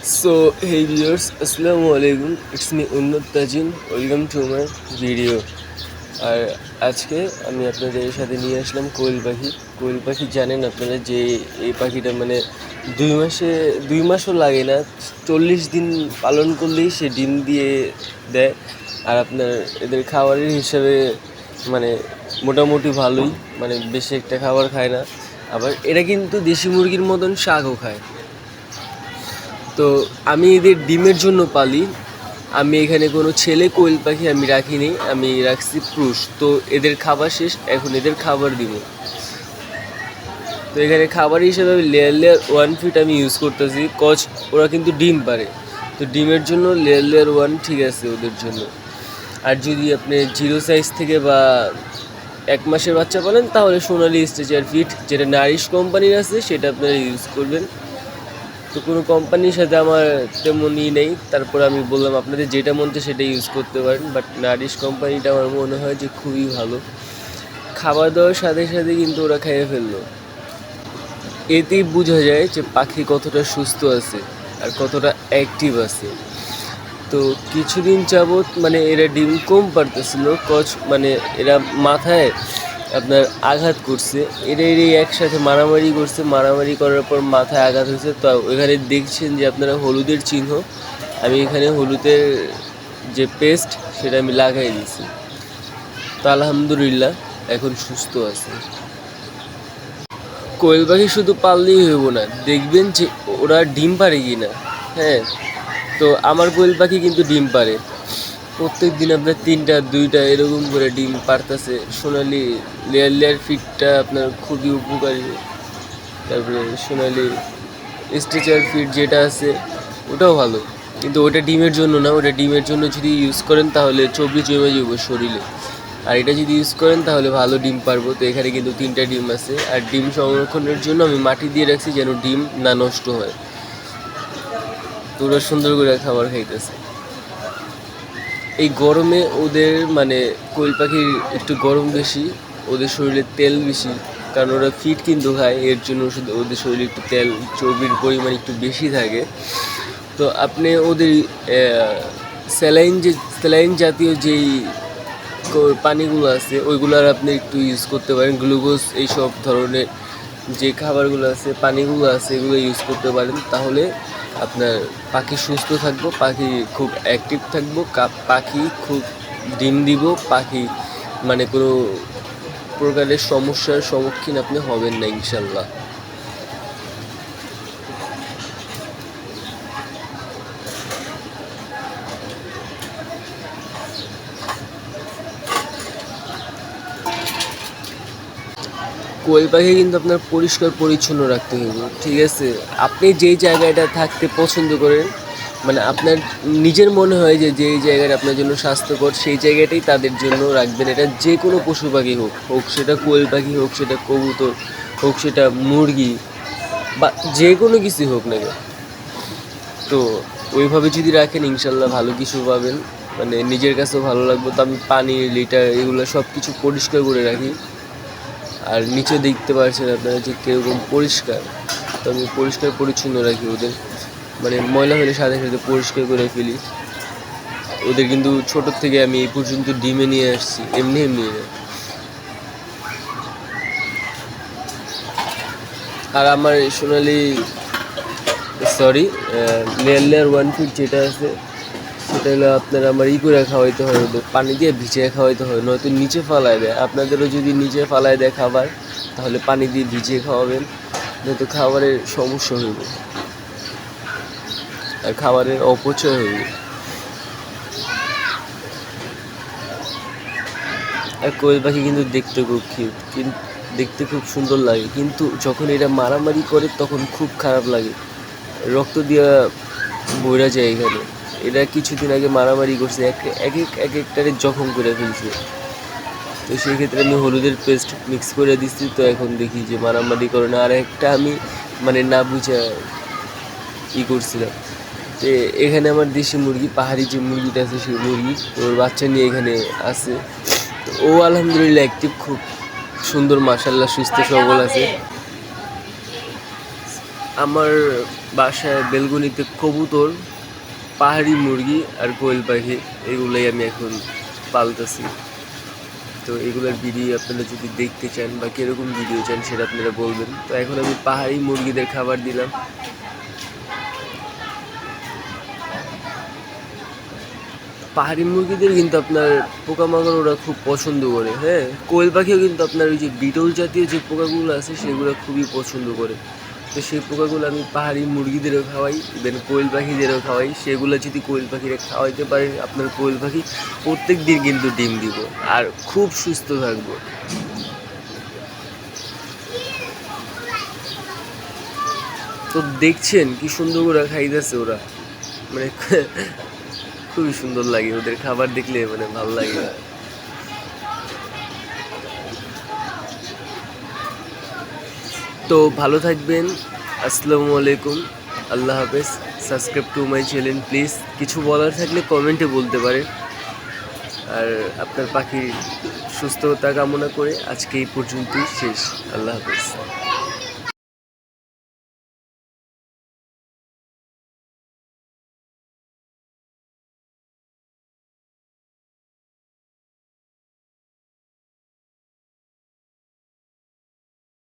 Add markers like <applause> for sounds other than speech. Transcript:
So, hey viewers, Assalamu alaikum. It's me Unnat Tajin. Welcome to my video. আর আজকে আমি আপনাদের সাথে নিয়ে আসলাম কোয়েল পাখি কোয়েল পাখি জানেন আপনারা যে এই পাখিটা মানে দুই মাসে দুই মাসও লাগে না চল্লিশ দিন পালন করলেই সে ডিম দিয়ে দেয় আর আপনার এদের খাবারের হিসাবে মানে মোটামুটি ভালোই মানে বেশি একটা খাবার খায় না আবার এরা কিন্তু দেশি মুরগির মতন শাকও খায় তো আমি এদের ডিমের জন্য পালি। আমি এখানে কোনো ছেলে, কোয়েল পাখি আমি রাখিনি, আমি রাখছি পুরুষ। তো এদের খাবার শেষ, এখন এদের খাবার দিব। তো এখানে খাবার হিসেবে আমি লেয়ার লেয়ার ওয়ান ফিট আমি ইউজ করতেছি কচ ওরা কিন্তু ডিম পারে। তো ডিমের জন্য লেয়ার লেয়ার ওয়ান ঠিক আছে ওদের জন্য। আর যদি আপনি জিরো সাইজ থেকে বা এক মাসের বাচ্চা পালেন, তাহলে সোনালি স্টেচার ফিট যেটা নারিশ কোম্পানির আছে, সেটা আপনারা ইউজ করবেন। তো কোনো কোম্পানির সাথে আমার তেমন ই নেই। তারপর আমি বললাম, আপনাদের যেটা মন চায় সেটা ইউজ করতে পারেন। বাট নারিশ কোম্পানিটা আমার মনে হয় যে খুবই ভালো। খাবার দাওয়ার সাথে সাথে কিন্তু ওরা খেয়ে ফেলল। এতেই বোঝা যায় যে পাখি কতটা সুস্থ আছে আর কতটা অ্যাক্টিভ আছে। তো কিছুদিন যাবৎ মানে এরা ডিম কম পারতেছিল, কচ মানে এরা মাথায় আপনার আঘাত করছে। এরা এরা একসাথে মারামারি করছে। মারামারি করার পর মাথায় আঘাত হয়েছে। তো এখানে দেখছেন যে আপনারা হলুদের চিহ্ন। আমি এখানে হলুদের যে পেস্ট সেটা আমি লাগাই দিয়েছি। তো আলহামদুলিল্লাহ, এখন সুস্থ আছে। কোয়েল পাখি শুধু পাললেই হইব না। দেখবেন যে ওরা ডিম পারে কি না হ্যাঁ তো আমার কোয়েল পাখি কিন্তু ডিম পারে প্রত্যেক দিন আপনার তিনটা, দুইটা এরকম করে ডিম পারতেছে। সোনালি লেয়ার লেয়ার ফিটটা আপনার খুবই উপকারী। তারপরে সোনালি স্ট্রেচার ফিট যেটা আছে, ওটাও ভালো। কিন্তু ওটা ডিমের জন্য না ওটা ডিমের জন্য যদি ইউজ করেন তাহলে চব্বিশ জমে যাব শরীরে। আর এটা যদি ইউজ করেন তাহলে ভালো ডিম পারব। তো এখানে কিন্তু তিনটা ডিম আছে। আর ডিম সংরক্ষণের জন্য আমি মাটি দিয়ে রাখছি যেন ডিম না নষ্ট হয়। তো ওরা সুন্দর করে খাবার খাইতেছে। এই গরমে ওদের মানে কোয়েল পাখির একটু গরম বেশি, ওদের শরীরে তেল বেশি, কারণ ওরা ফিট কিন্তু খায়, এর জন্য শুধু ওদের শরীরে একটু তেল, চর্বির পরিমাণ একটু বেশি থাকে। তো আপনি ওদের স্যালাইন যে, স্যালাইন জাতীয় যেই পানিগুলো আছে, ওইগুলোর আপনি একটু ইউজ করতে পারেন। গ্লুকোজ এইসব ধরনের যে খাবারগুলো আছে, পানিগুলো আছে, এগুলো ইউজ করতে পারেন। তাহলে আপনার পাখি সুস্থ থাকব, পাখি খুব অ্যাক্টিভ থাকব পাখি খুব ডিম দিব, পাখি মানে কোনো প্রকারের সমস্যার সম্মুখীন আপনি হবেন না ইনশাল্লাহ। কোয়েল পাখি কিন্তু আপনার পরিষ্কার, পরিচ্ছন্ন রাখতে হবে, ঠিক আছে? আপনি যেই জায়গাটা থাকতে পছন্দ করেন মানে আপনার নিজের মনে হয় যে যেই জায়গাটা আপনার জন্য স্বাস্থ্যকর, সেই জায়গাটাই তাদের জন্য রাখবেন। এটা যে কোনো পশু পাখি হোক হোক সেটা কোয়েল পাখি হোক, সেটা কবুতর হোক, সেটা মুরগি বা যে কোনো কিছু হোক না কেন। তো ওইভাবে যদি রাখেন, ইনশাল্লাহ ভালো কিছু পাবেন। মানে নিজের কাছেও ভালো লাগবে। তো আমি পানি লিটার এগুলো সব কিছু পরিষ্কার করে রাখি। আর নিচে দেখতে পাচ্ছেন আপনারা যে কীরকম পরিষ্কার, তো আমি পরিষ্কার পরিচ্ছন্ন রাখি ওদের। মানে ময়লা হলে সাথে সাথে পরিষ্কার করে ফেলি। ওদের কিন্তু ছোটোর থেকে আমি এই পর্যন্ত ডিমে নিয়ে আসছি, এমনি এমনি। আর আমার সোনালি sorry layer layer one feed যেটা আছে সেটা হলো আপনার আমার ই করে খাওয়াইতে হয়, ওদের পানি দিয়ে ভিজিয়ে খাওয়াইতে হয়, নয়তো নিচে ফালায় দেয়। আপনাদেরও যদি নিচে ফালায় দেয় খাবার, তাহলে পানি দিয়ে ভিজিয়ে খাওয়াবেন, নয়তো খাবারের সমস্যা হইবে। আর খাবারের অপচয় হইবে। আর কোয়েল পাখি কিন্তু দেখতে খুব কিউট কিন্তু দেখতে খুব সুন্দর লাগে, কিন্তু যখন এটা মারামারি করে, তখন খুব খারাপ লাগে। রক্ত দিয়া বইরা যায় এখানে। এরা কিছুদিন আগে মারামারি করছে এক এক এক এক একটারে জখম করে ফেলছে। তো সেই ক্ষেত্রে আমি হলুদের পেস্ট মিক্স করে দিচ্ছি তো এখন দেখি যে মারামারি করে না। আর একটা আমি মানে না বুঝা ই করছিলাম। তো এখানে আমার দেশি মুরগি পাহাড়ি যে মুরগিটা আছে সেই মুরগি ওর বাচ্চা নিয়ে এখানে আছে। তো ও আলহামদুলিল্লাহ অ্যাক্টিভ খুব সুন্দর মাসাল্লাহ সুস্থ সবল আছে। আমার বাসায় বেলগুনিতে কবুতর পাহাড়ি মুরগি আর কোয়েল পাখি, এগুলোই আমি এখন পালতেছি। তো এগুলোর ভিডিও আপনারা যদি দেখতে চান বা কীরকম ভিডিও চান সেটা আপনারা বলবেন। তো এখন আমি পাহাড়ি মুরগিদের খাবার দিলাম। পাহাড়ি মুরগিদের কিন্তু আপনার পোকামাকড় ওরা খুব পছন্দ করে হ্যাঁ? কোয়েল পাখিও কিন্তু আপনার ওই যে বিটল জাতীয় যে পোকাগুলো আছে সেগুলো খুবই পছন্দ করে। তো সেই পোকাগুলো আমি পাহাড়ি মুরগিদেরও খাওয়াই ইভেন কোয়েল পাখিদেরও খাওয়াই। সেগুলো যদি কোয়েল পাখিরা খাওয়াইতে পারে, আপনার কোয়েল পাখি প্রত্যেক দিন কিন্তু ডিম দিব আর খুব সুস্থ থাকব। তো দেখছেন কি সুন্দর করে খাইতেছে ওরা। মানে <laughs> খুবই সুন্দর লাগে ওদের খাবার দেখলে মানে ভালো লাগে। তো ভালো থাকবেন। আসসালামু আলাইকুম। আল্লাহ হাফেজ। Subscribe to my channel, please. কিছু বলার থাকলে কমেন্টে বলতে পারেন। আর আপনার পাখির সুস্থতা কামনা করে আজকে এই পর্যন্তই শেষ। আল্লাহ হাফেজ।